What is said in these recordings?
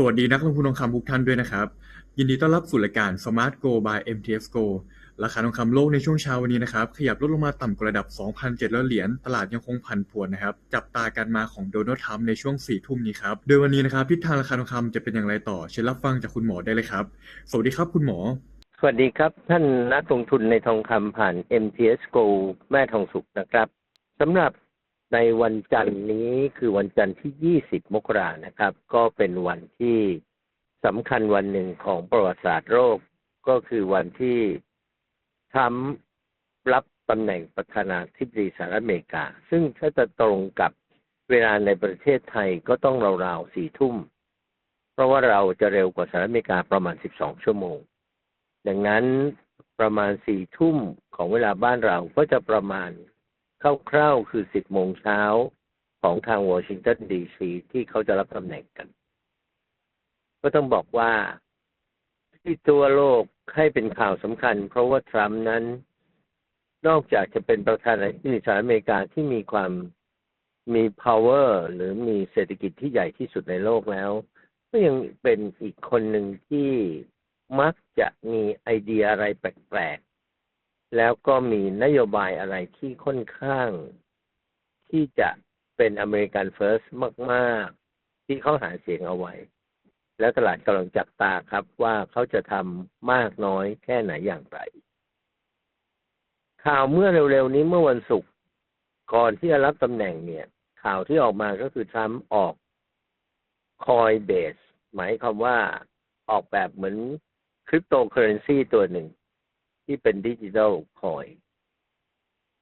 สวัสดีนักลงทุนทองคำทุกท่านด้วยนะครับ ยินดีต้อนรับสู่รายการ Smart Go by MTF Go ราคาทองคำโลกในช่วงเช้าวันนี้นะครับ ขยับลดลงมาต่ำกว่าระดับ 2,700 เหรียญ ตลาดยังคงผันผวนนะครับ จับตาการมาของโดนัลด์ทรัมป์ในช่วง 4 ทุ่มนี้ครับ โดยวันนี้นะครับทิศทางราคาทองคำจะเป็นอย่างไรต่อ เชิญรับฟังจากคุณหมอได้เลยครับ สวัสดีครับคุณหมอ สวัสดีครับ ท่านนักลงทุนในทองคำผ่าน MTS Go แม่ทองสุขนะครับสำหรับ ในวันจันทร์นี้คือวันจันทร์ที่ 20 มกรานะครับ ก็เป็นวันที่สำคัญวันหนึ่งของประวัติศาสตร์โลกก็คือวันที่ทรัมป์รับตำแหน่งประธานาธิบดีสหรัฐอเมริกา ซึ่งถ้าจะตรงกับเวลาในประเทศไทยก็ต้องราวๆสี่ทุ่ม เพราะว่าเราจะเร็วกว่าสหรัฐอเมริกาประมาณ 12 ชั่วโมง ดังนั้นประมาณสี่ทุ่มของเวลาบ้านเราก็จะประมาณ คร่าวๆคือสิบโมงเช้าของทางวอชิงตันดีซีที่เขาจะรับตำแหน่งกัน ก็ต้องบอกว่าที่ตัวโลกให้เป็นข่าวสำคัญ เพราะว่าทรัมป์นั้น นอกจากจะเป็นประธานาธิบดีสหรัฐอเมริกาที่มีความมี power หรือมีเศรษฐกิจที่ใหญ่ที่สุดในโลกแล้ว ก็ยังเป็นอีกคนหนึ่งที่มักจะมีไอเดียอะไรแปลก แล้วก็มีนโยบายอะไรที่ค่อนข้างที่จะเป็นอเมริกันเฟิร์สมาก ๆ ที่เขาหาเสียงเอาไว้ แล้วตลาดกำลังจับตาครับว่าเขาจะทำมากน้อยแค่ไหนอย่างไร ข่าวเมื่อเร็ว ๆ นี้เมื่อวันศุกร์ก่อนที่จะรับตำแหน่งเนี่ย ข่าวที่ออกมาก็คือทรัมป์ออกคอยเบสหมายความว่าออกแบบเหมือนคริปโตเคอเรนซีตัวหนึ่ง ที่เป็นดิจิทัลคอย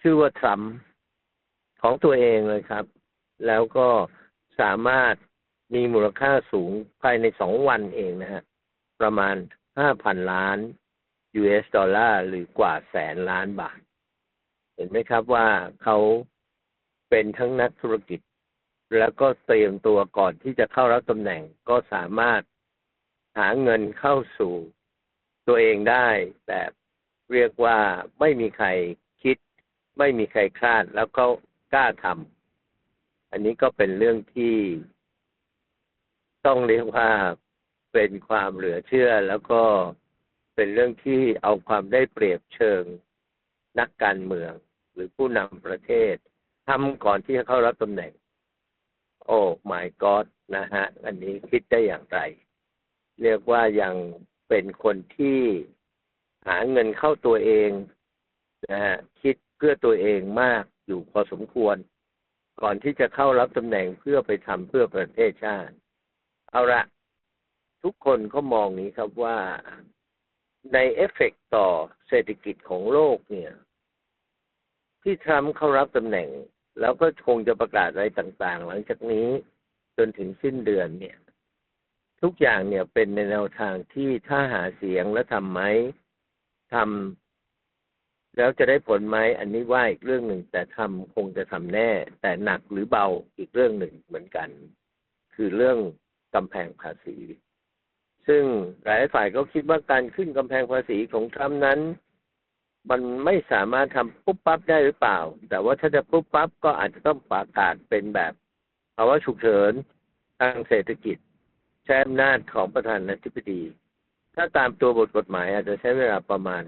ชื่อว่าทรัมของตัวเองเลยครับ แล้วก็สามารถมีมูลค่าสูงภายในสองวันเองนะฮะ ประมาณห้าพันล้าน US ดอลลาร์หรือกว่าแสนล้านบาท เห็นไหมครับว่าเขาเป็นทั้งนักธุรกิจ แล้วก็เตรียมตัวก่อนที่จะเข้ารับตำแหน่งก็สามารถหาเงินเข้าสู่ตัวเองได้แบบ เรียกว่าไม่มีใครคิด ไม่มีใครคาดแล้วก็กล้าทำอันนี้ก็เป็นเรื่องที่ต้องเรียกว่าเป็นความเหลือเชื่อแล้วก็เป็นเรื่องที่เอาความได้เปรียบเชิงนักการเมือง หรือผู้นำประเทศทำก่อนที่จะเข้ารับตำแหน่ง โอ้ my god นะฮะ อันนี้คิดได้อย่างไร เรียกว่ายังเป็นคนที่ หาเงินเข้าตัวเองนะฮะคิดเพื่อตัวเองมากอยู่พอสมควร ก่อนที่จะเข้ารับตำแหน่งเพื่อไปทำเพื่อประเทศชาติ เอาละทุกคนก็มองนี้ครับว่าในเอฟเฟกต่อเศรษฐกิจของโลกเนี่ย ที่ทรัมป์เข้ารับตำแหน่ง แล้วก็คงจะประกาศอะไรต่าง ๆ หลังจากนี้จนถึงสิ้นเดือนเนี่ย ทุกอย่างเนี่ยเป็นในแนวทางที่ถ้าหาเสียงแล้วทำไหม ทำแล้วจะได้ผลไหมอันนี้ว่าอีกเรื่องหนึ่ง แต่ทำคงจะทำแน่ แต่หนักหรือเบาอีกเรื่องหนึ่งเหมือนกัน คือเรื่องกำแพงภาษี ซึ่งหลายฝ่ายก็คิดว่าการขึ้นกำแพงภาษีของทรัมป์นั้น มันไม่สามารถทำปุ๊บปั๊บได้หรือเปล่า แต่ว่าถ้าจะปุ๊บปั๊บก็อาจจะต้องประกาศเป็นแบบภาวะฉุกเฉินทางเศรษฐกิจใช้อำนาจของประธานาธิบดี ถ้าตามตัวบทกฎหมายอาจจะใช้เวลาประมาณ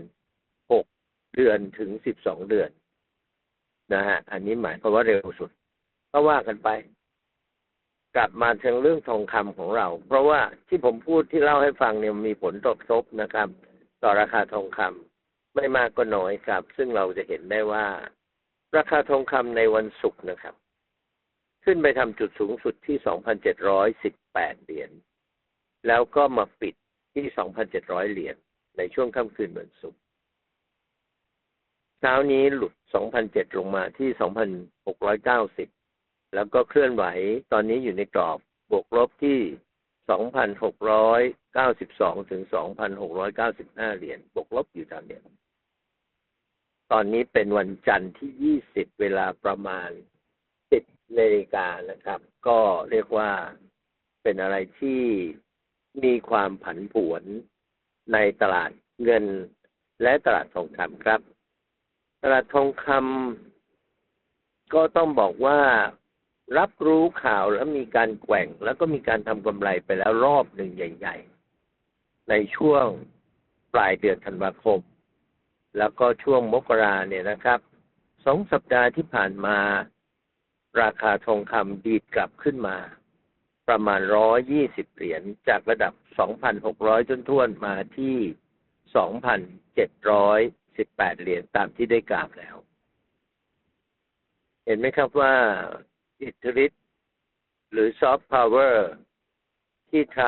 หกเดือนถึงสิบสองเดือนนะฮะ อันนี้หมายความว่าเร็วสุด ก็ว่ากันไป กลับมาถึงเรื่องทองคำของเรา เพราะว่าที่ผมพูดที่เล่าให้ฟังเนี่ยมีผลตกทบนะครับ ต่อราคาทองคำไม่มากก็น้อยครับ ซึ่งเราจะเห็นได้ว่า ราคาทองคำในวันศุกร์นะครับ ขึ้นไปทำจุดสูงสุดที่2,718เหรียญแล้วก็มาปิด ที่ 2,700 เหรียญในช่วงค่ำคืนวันศุกร์เช้านี้หลุด 2,007 ลงมาที่ 2,690 แล้วก็เคลื่อนไหวตอนนี้อยู่ในกรอบบวกลบที่ 2,692 ถึง 2,695 เหรียญบวกลบอยู่ตามเนี้ยตอนนี้เป็นวันจันทร์ที่ 20 เวลาประมาณ 10นาฬิกานะครับ ก็เรียกว่าเป็นอะไรที่ มีความผันผวนในตลาดเงินและตลาดทองคำครับ ตลาดทองคำก็ต้องบอกว่ารับรู้ข่าวแล้วมีการแกว่ง แล้วก็มีการทำกำไรไปแล้วรอบหนึ่งใหญ่ ๆ ในช่วงปลายเดือนธันวาคม แล้วก็ช่วงมกราเนี่ยนะครับสองสัปดาห์ที่ผ่านมา ราคาทองคำดีดกลับขึ้นมา ประมาณร้อยยี่สิบเหรียญจากระดับสองพันหกร้อยจนท้วนมาที่สองพันเจ็ดร้อยสิบแปดเหรียญตามที่ได้กล่าวแล้ว เห็นไหมครับว่าอิทธิฤทธิ์หรือซอฟต์พาวเวอร์ที่ท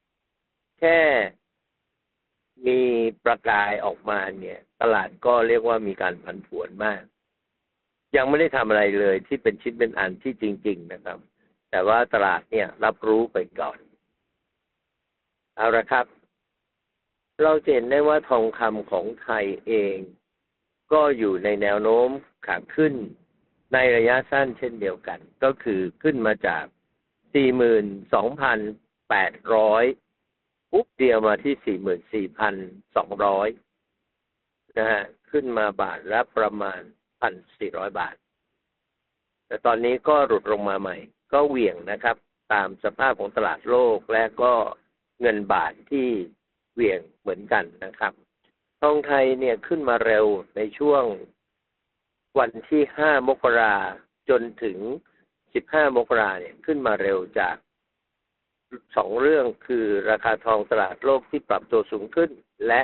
ำแค่มีประกายออกมาเนี่ย ตลาดก็เรียกว่ามีการผันผวนมาก ยังไม่ได้ทำอะไรเลยที่เป็นชิ้นเป็นอันที่จริง ๆ นะครับ แต่ว่าตลาดเนี่ยรับรู้ไปก่อน เอาละครับ เราจะเห็นได้ว่าทองคำของไทยเอง ก็อยู่ในแนวโน้มขาขึ้นในระยะสั้นเช่นเดียวกัน ก็คือขึ้นมาจาก 42,800 ปุ๊บเดียวมาที่ 44,200 นะฮะ ขึ้นมาบาทละประมาณ 1,400 บาท แต่ตอนนี้ก็หลุดลงมาใหม่ ก็เหวี่ยงนะครับ ตามสภาพของตลาดโลกและก็เงินบาทที่เหวี่ยงเหมือนกันนะครับ ทองไทยเนี่ยขึ้นมาเร็วในช่วงวันที่ 5 มกราจนถึง 15 มกราเนี่ยขึ้นมาเร็วจากสองเรื่องคือราคาทองตลาดโลกที่ปรับตัวสูงขึ้น และ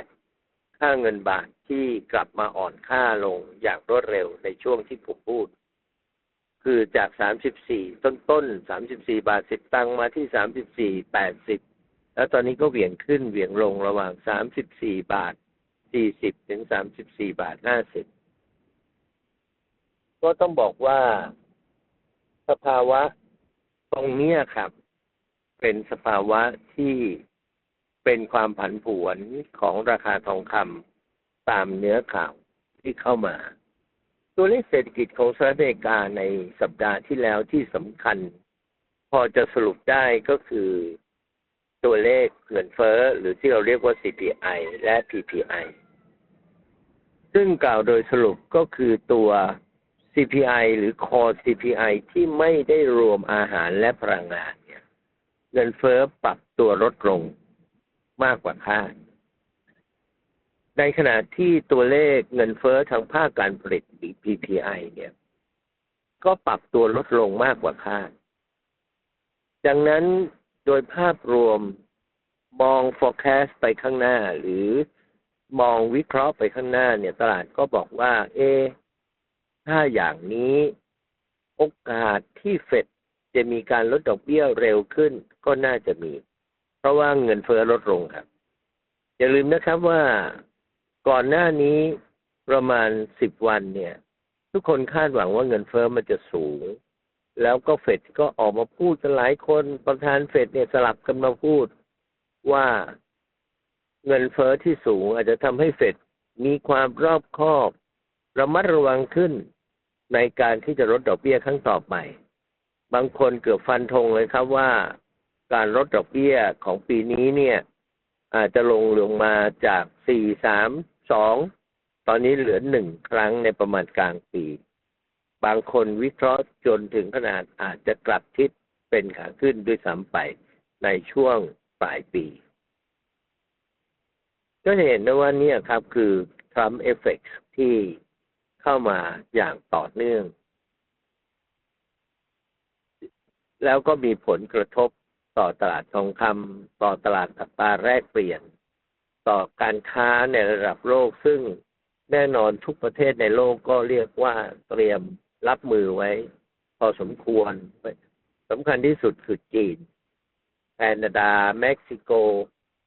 ค่าเงินบาทที่กลับมาอ่อนค่าลงอย่างรวดเร็วในช่วงที่ผมพูด คือจาก34ต้นต้นๆ34บสี่บาท10ตังมาที่34 80แปดสิบแล้วตอนนี้ก็เหวี่ยงขึ้นเหวี่ยงลงระหว่าง34บสี่บาท40ถึง34บสี่บาท50ก็ต้องบอกว่าสภาวะตรงนี้ครับ เป็นสภาวะที่เป็นความผันผวนของราคาทองคำตามเนื้อข่าวที่เข้ามา ตัวเลขเศรษฐกิจของสหรัฐอเมริกาในสัปดาห์ที่แล้วที่สำคัญ พอจะสรุปได้ก็คือตัวเลขเงินเฟ้อหรือที่เราเรียกว่า CPI และ PPI ซึ่งกล่าวโดยสรุปก็คือตัว CPI หรือ Core CPI ที่ไม่ได้รวมอาหารและพลังงานเนี่ยเงินเฟ้อปรับตัวลดลงมากกว่าคาด ในขณะที่ตัวเลขเงินเฟ้อทางภาคการผลิตหรือ PPI เนี่ย ก็ปรับตัวลดลงมากกว่าคาด ดังนั้นโดยภาพรวมมอง forecast ไปข้างหน้า หรือมองวิเคราะห์ไปข้างหน้าเนี่ยตลาดก็บอกว่า เอ ถ้าอย่างนี้โอกาสที่เฟดจะมีการลดดอกเบี้ยเร็วขึ้นก็น่าจะมี เพราะว่าเงินเฟ้อลดลงครับ อย่าลืมนะครับว่า ก่อนหน้านี้ประมาณสิบวันเนี่ย ทุกคนคาดหวังว่าเงินเฟ้อมันจะสูง แล้วก็เฟดก็ออกมาพูดกันหลายคนประธานเฟดเนี่ยสลับกันมาพูดว่าเงินเฟ้อที่สูงอาจจะทำให้เฟดมีความรอบคอบ ระมัดระวังขึ้นในการที่จะลดดอกเบี้ยครั้งต่อไป บางคนเกือบฟันธงเลยครับว่า การลดดอกเบี้ยของปีนี้เนี่ย อาจจะลงลงมาจากสี่สาม สองตอนนี้เหลือหนึ่งครั้งในประมาณกลางปี บางคนวิเคราะห์จนถึงขนาดอาจจะกลับทิศเป็นขาขึ้นด้วยซ้ำไปในช่วงปลายปี ก็จะเห็นได้ว่านี่ครับคือ Trump Effect ที่เข้ามาอย่างต่อเนื่อง แล้วก็มีผลกระทบต่อตลาดทองคำต่อตลาดอัตราแลกเปลี่ยน ต่อการค้าในระดับโลก ซึ่งแน่นอนทุกประเทศในโลกก็เรียกว่าเตรียมรับมือไว้ พอสมควรสำคัญที่สุดคือจีนแคนาดา เม็กซิโก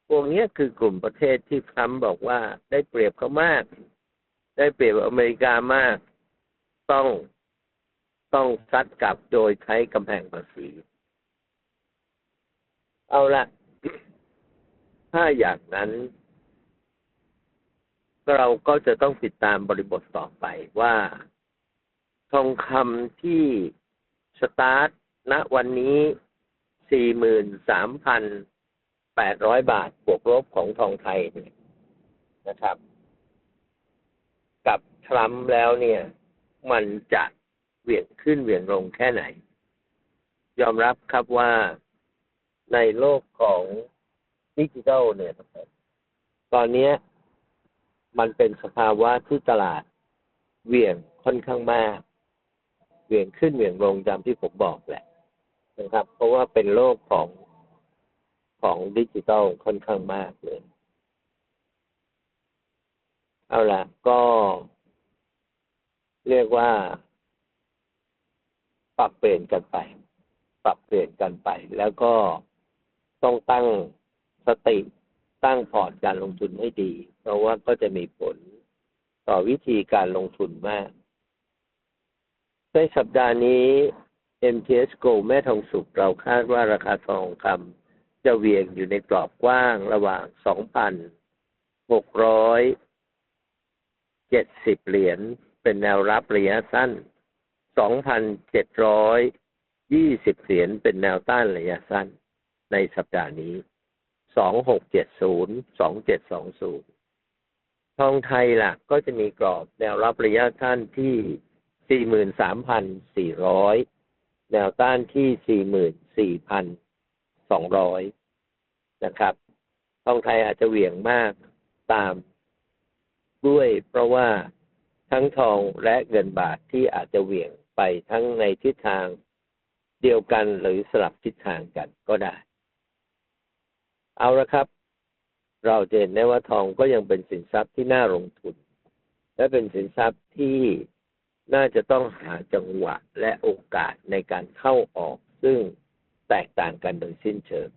พวกนี้คือกลุ่มประเทศที่ทรัมป์บอกว่าได้เปรียบเขามาก ได้เปรียบอเมริกามาก ต้องต้องซัดกลับโดยใช้กำแพงภาษี เอาละถ้าอย่างนั้น เราก็จะต้องติดตามบริบทต่อไปว่า ทองคำที่สตาร์ทณวันนี้ 43,800 บาทบวกลบของทองไทยเนี่ยนะครับ กับทรัมป์แล้วเนี่ย มันจะเหวี่ยงขึ้นเหวี่ยงลงแค่ไหน ยอมรับครับว่าในโลกของดิจิทัลเนี่ยตอนนี้ มันเป็นสภาวะที่ตลาดเหวี่ยงค่อนข้างมาก เหวี่ยงขึ้นเหวี่ยงลงตามที่ผมบอกแหละนะครับ เพราะว่าเป็นโลกของของดิจิทัลค่อนข้างมากเลย เอาละก็ เรียกว่า ปรับเปลี่ยนกันไป ปรับเปลี่ยนกันไป แล้วก็ต้องตั้งสติตั้งพอร์ตการลงทุนให้ดี เพราะว่าก็จะมีผลต่อวิธีการลงทุนมาก ในสัปดาห์นี้ MTS Go แม่ทองสุกเราคาดว่าราคาทองคำจะเวียงอยู่ในกรอบกว้างระหว่าง 2,670 เหรียญเป็นแนวรับระยะสั้น 2,720 เหรียญเป็นแนวต้านระยะสั้น ในสัปดาห์นี้ 2670 2720 ทองไทยล่ะ ก็จะมีกรอบแนวรับระยะสั้นที่ 43,400 แนวต้านที่ 44,200 นะครับ ทองไทยอาจจะเหวี่ยงมากตามด้วย เพราะว่าทั้งทองและเงินบาทที่อาจจะเหวี่ยงไปทั้งในทิศทางเดียวกันหรือสลับทิศทางกันก็ได้ เอาละครับ เราจะเห็นได้ว่าทองก็ยังเป็นสินทรัพย์ที่น่าลงทุน และเป็นสินทรัพย์ที่น่าจะต้องหาจังหวะและโอกาสในการเข้าออก ซึ่งแตกต่างกันโดยสิ้นเชิง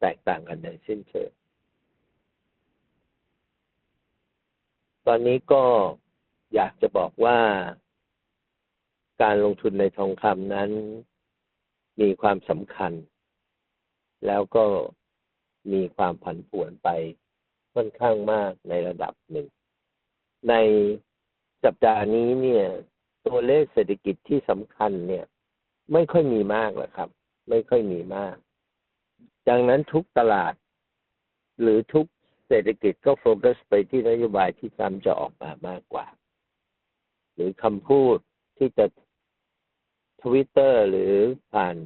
แตกต่างกันโดยสิ้นเชิงตอนนี้ก็อยากจะบอกว่าการลงทุนในทองคำนั้นมีความสำคัญ แล้วก็ มีความผันผวนไปค่อนข้างมากในระดับหนึ่ง ในสัปดาห์นี้เนี่ย ตัวเลขเศรษฐกิจที่สำคัญเนี่ย ไม่ค่อยมีมากหรอกครับ ไม่ค่อยมีมาก ดังนั้นทุกตลาด หรือทุกเศรษฐกิจก็โฟกัสไปที่นโยบายที่ทรัมป์จะออกมามากกว่า หรือคำพูดที่จะทวิตเตอร์หรือผ่าน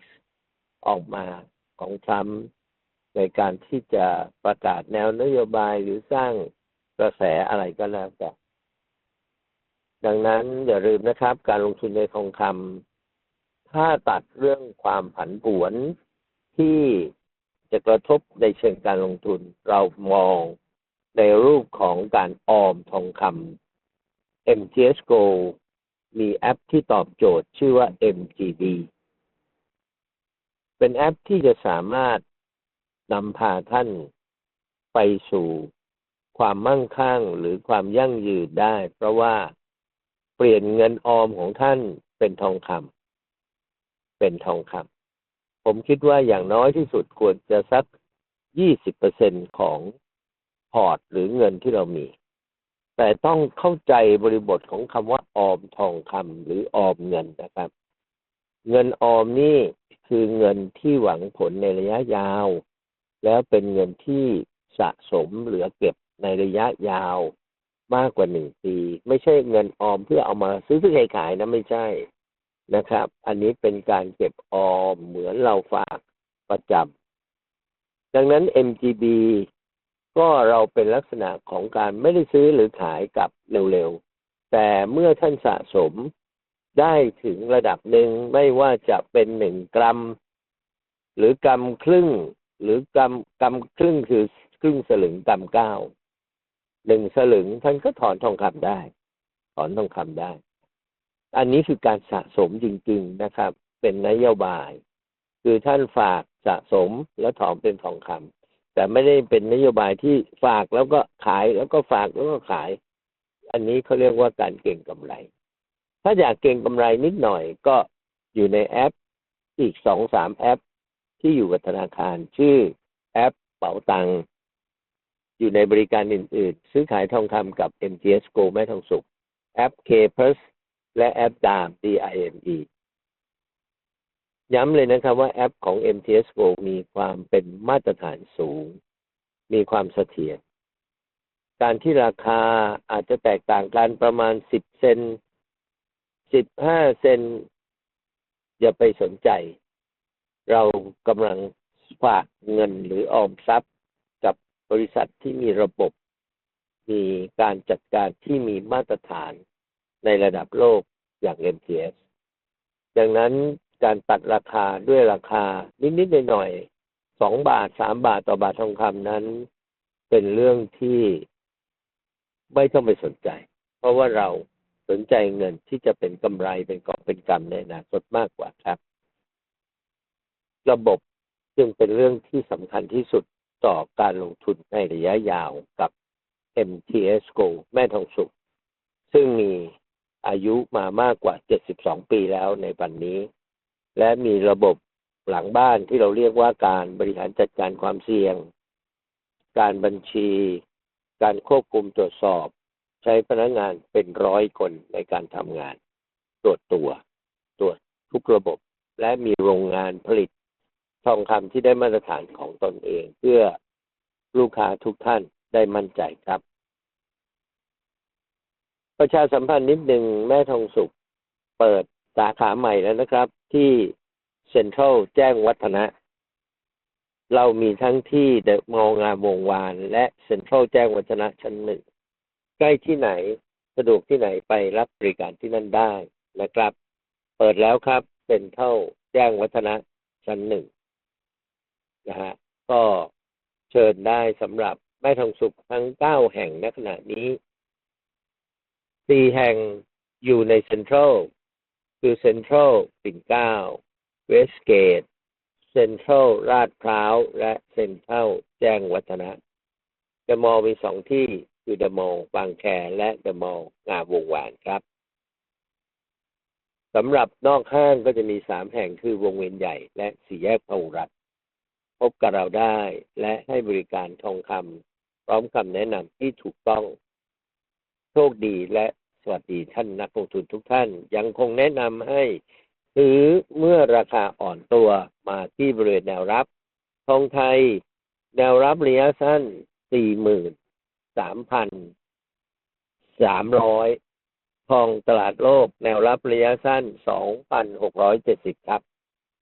X ออกมาของทรัมป์ ในการที่จะประกาศแนวนโยบายหรือสร้างกระแสอะไรก็แล้วแต่ ดังนั้นอย่าลืมนะครับ การลงทุนในทองคำถ้าตัดเรื่องความผันผวนที่จะกระทบในเชิงการลงทุน เรามองในรูปของการออมทองคำ MTS Go มีแอปที่ตอบโจทย์ชื่อว่า MGB เป็นแอปที่จะสามารถ นำพาท่านไปสู่ความมั่งคั่งหรือความยั่งยืนได้ เพราะว่าเปลี่ยนเงินออมของท่านเป็นทองคำเป็นทองคำผมคิดว่าอย่างน้อยที่สุดควรจะสัก20%ของพอร์ตหรือเงินที่เรามี แต่ต้องเข้าใจบริบทของคำว่าออมทองคำหรือออมเงินนะครับ เงินออมนี่คือเงินที่หวังผลในระยะยาว แล้วเป็นเงินที่สะสมเหลือเก็บในระยะยาวมากกว่าหนึ่งปี ไม่ใช่เงินออมเพื่อเอามาซื้อซื้อขายขายนะไม่ใช่นะครับ อันนี้เป็นการเก็บออมเหมือนเราฝากประจำดังนั้น MGB ก็เราเป็นลักษณะของการไม่ได้ซื้อหรือขายกับเร็วๆ แต่เมื่อท่านสะสมได้ถึงระดับหนึ่งไม่ว่าจะเป็นหนึ่งกรัม หรือกรัมครึ่ง หรือกรัมกรัมครึ่งคือครึ่งสลึงกรัมเก้าหนึ่งสลึงท่านก็ถอนทองคำได้ ถอนทองคำได้ อันนี้คือการสะสมจริง ๆนะครับ เป็นนโยบาย คือท่านฝากสะสมแล้วถอนเป็นทองคำแต่ไม่ได้เป็นนโยบายที่ฝากแล้วก็ขายแล้วก็ฝากแล้วก็ขาย อันนี้เขาเรียกว่าการเก่งกำไร ถ้าอยากเก่งกำไรนิดหน่อยก็อยู่ในแอปอีกสองสามแอป ที่อยู่กับธนาคาร ชื่อแอปเป๋าตังอยู่ในบริการอื่น ๆ ซื้อขายทองคำกับ MTS Go แม่ทองสุข แอป K Plus และแอปดาม DIME ย้ำเลยนะครับว่าแอปของ MTS Go มีความเป็นมาตรฐานสูง มีความเสถียรการที่ราคาอาจจะแตกต่างกันประมาณ 10 เซนสิบห้าเซน อย่าไปสนใจ เรากำลังฝากเงินหรือออมทรัพย์กับบริษัทที่มีระบบ มีการจัดการที่มีมาตรฐานในระดับโลกอย่าง MTS ดังนั้นการตัดราคาด้วยราคานิดๆหน่อยๆสองบาทสามบาทต่อบาททองคำนั้น เป็นเรื่องที่ไม่ต้องไปสนใจ เพราะว่าเราสนใจเงินที่จะเป็นกำไรเป็นกอบเป็นกำในอนาคตมากกว่าครับ ระบบจึงเป็นเรื่องที่สำคัญที่สุดต่อการลงทุนในระยะยาวกับ MTS Go แม่ทองสุข ซึ่งมีอายุมามากกว่า 72 ปีแล้วในวันนี้ และมีระบบหลังบ้านที่เราเรียกว่าการบริหารจัดการความเสี่ยง การบัญชี การควบคุมตรวจสอบ ใช้พนักงานเป็นร้อยคนในการทำงาน ตรวจตัว ตรวจทุกระบบ และมีโรงงานผลิต ทองคำที่ได้มาตรฐานของตนเอง เพื่อลูกค้าทุกท่านได้มั่นใจครับ ประชาสัมพันธ์นิดหนึ่งแม่ทองสุข เปิดสาขาใหม่แล้วนะครับ ที่เซ็นทรัลแจ้งวัฒนะ เรามีทั้งที่เดอะมอลงามวงวาน และเซ็นทรัลแจ้งวัฒนะชั้นหนึ่งใกล้ที่ไหนสะดวกที่ไหนไปรับบริการที่นั่นได้นะครับ เปิดแล้วครับเซ็นทรัลแจ้งวัฒนะชั้นหนึ่ง นะฮะก็เชิญได้สำหรับแม่ทองสุขทั้งเก้าแห่งณขณะนี้สี่แห่งอยู่ในเซ็นทรัลคือเซ็นทรัลปิ่นเกล้าเวสเกตเซ็นทรัลลาดพร้าวและเซ็นทรัลแจ้งวัฒนะเดอะมอลล์มีสองที่คือเดอะมอลล์บางแคและเดอะมอลล์งามวงวานครับสำหรับนอกห้างก็จะมีสามแห่งคือวงเวียนใหญ่และสี่แยกพหุรัฐ บกับเราได้ และให้บริการทองคำพร้อมคำแนะนำที่ถูกต้อง โชคดีและสวัสดีท่านนักลงทุนทุกท่าน ยังคงแนะนำให้ซื้อเมื่อราคาอ่อนตัวมาที่บริเวณแนวรับ ทองไทย แนวรับระยะสั้น 43,300 ทองตลาดโลก แนวรับระยะสั้น 2,670 ครับ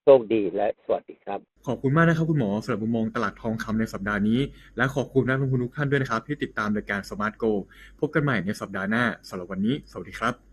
โชคดีและสวัสดีครับ ขอบคุณมากนะครับคุณหมอสำหรับมุมมองตลาดทองคำในสัปดาห์นี้ และขอบคุณนักลงทุนทุกท่านด้วยนะครับ ที่ติดตามรายการสมาร์ทโกพบกันใหม่ในสัปดาห์หน้าสำหรับวันนี้ สวัสดีครับ